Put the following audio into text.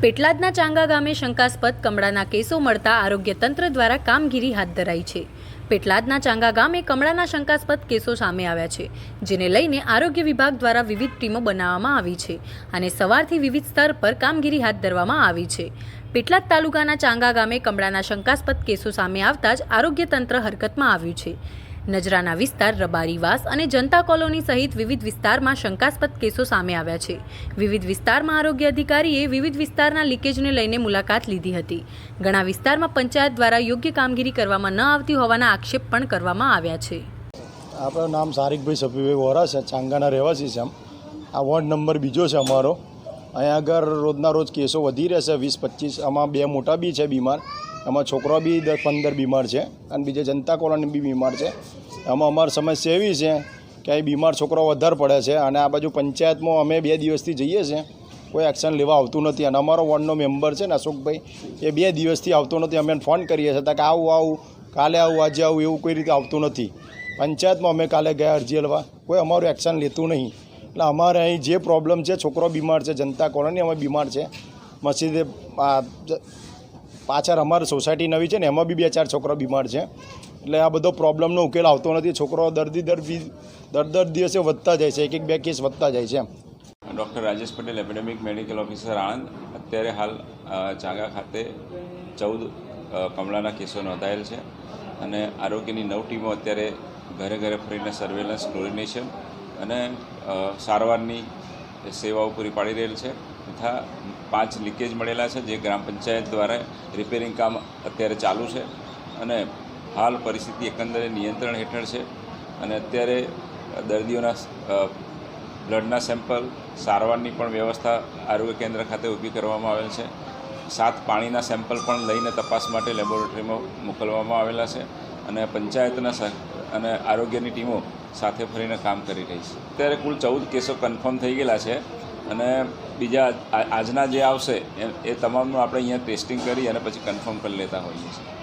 પેટલાદના ચાંગા ગામે શંકાસ્પદ કમળાના કેસો મળતા આરોગ્ય તંત્ર દ્વારા કામગીરી હાથ ધરાઈ છે. પેટલાદના ચાંગા ગામે કમળાના શંકાસ્પદ કેસો સામે આવ્યા છે, જેને લઈને આરોગ્ય વિભાગ દ્વારા વિવિધ ટીમો બનાવવામાં આવી છે અને સવારથી વિવિધ સ્તર પર કામગીરી હાથ ધરવામાં આવી છે. પેટલાદ તાલુકાના ચાંગા ગામે કમળાના શંકાસ્પદ કેસો સામે આવતા જ આરોગ્ય તંત્ર હરકતમાં આવ્યું છે. નજરાના વિસ્તાર રબારીવાસ અને જનતા કોલોની સહિત વિવિધ વિસ્તારમાં શંકાસ્પદ કેસો સામે આવ્યા છે. વિવિધ વિસ્તારમાં આરોગ્ય અધિકારીએ વિવિધ વિસ્તારના લીકેજને લઈને મુલાકાત લીધી હતી. ઘણા વિસ્તારમાં પંચાયત દ્વારા યોગ્ય કામગીરી કરવામાં ન આવતી હોવાના આક્ષેપ પણ કરવામાં આવ્યા છે. આપણું નામ સારિકભાઈ સફીભાઈ વોરા છે, ચાંગાના રહેવાસી છે આ વોર્ડ નંબર બીજો છે અમારો. અહીંયા આગળ રોજના રોજ કેસો વધી રહેશે વીસ, પચીસ, આમાં બે મોટા બી છે બીમાર. એમાં છોકરો બી દસ પંદર બીમાર છે અને બીજે જનતા કોલોની બી બીમાર છે. એમાં અમારી સમસ્યા એવી છે કે અહીં બીમાર છોકરો વધારે પડે છે અને આ બાજુ પંચાયતમાં અમે બે દિવસથી જઈએ છીએ. કોઈ એક્શન લેવા આવતું નથી અને અમારો વોર્ડનો મેમ્બર છે ને અશોકભાઈ, એ બે દિવસથી આવતો નથી. અમે ફોન કરીએ છીએ કે આવું આવું, કાલે આવું, આજે આવું, એવું કોઈ રીતે આવતું નથી. પંચાયતમાં અમે કાલે ગયા અરજી હલવા. કોઈ અમારું એક્શન લેતું નહીં. એટલે અમારે અહીં જે પ્રોબ્લેમ છે છોકરો બીમાર છે, જનતા કોલોની અમે બીમાર છે, મસ્જિદે પાછળ અમારી સોસાયટી નવી છે ને, એમાં બી બે ચાર છોકરા બીમાર છે. એટલે આ બધો પ્રોબ્લેમનો ઉકેલ આવતો નથી. છોકરો દર્દી દર દર દર દિવસે વધતા જાય છે. એક એક બે કેસ વધતા જાય છે doctor Rajesh Patel, epidemic medical officer Anand. અત્યારે હાલ ચાંગા ખાતે ચૌદ કમળાના કેસો નોંધાયેલ છે. અને આરોગ્યની નવ ટીમો અત્યારે ઘરે ઘરે ફરીને સર્વેલન્સ ક્લોરિનેશન અને સારવારની સેવાઓ પૂરી પાડી રહેલ છે. તથા પાંચ લીકેજ મળેલા છે જે ગ્રામ પંચાયત દ્વારા રિપેરિંગ કામ અત્યારે ચાલુ છે અને હાલ પરિસ્થિતિ એકંદરે નિયંત્રણ હેઠળ છે અને અત્યારે દર્દીઓના બ્લડના સેમ્પલ, સારવારની પણ વ્યવસ્થા આરોગ્ય કેન્દ્ર ખાતે ઊભી કરવામાં આવેલ છે. સાત પાણીના સેમ્પલ પણ લઈને તપાસ માટે લેબોરેટરીમાં મોકલવામાં આવેલા છે અને પંચાયતના અને આરોગ્યની ટીમો સાથે ફરીને કામ કરી રહી છે. અત્યારે કુલ ચૌદ કેસો કન્ફર્મ થઈ ગયેલા છે અને બીજા આજના જે આવશે, એ તમામનું આપણે અહીંયા ટેસ્ટિંગ કરી અને પછી કન્ફર્મ કરી લેતા હોઈએ છીએ.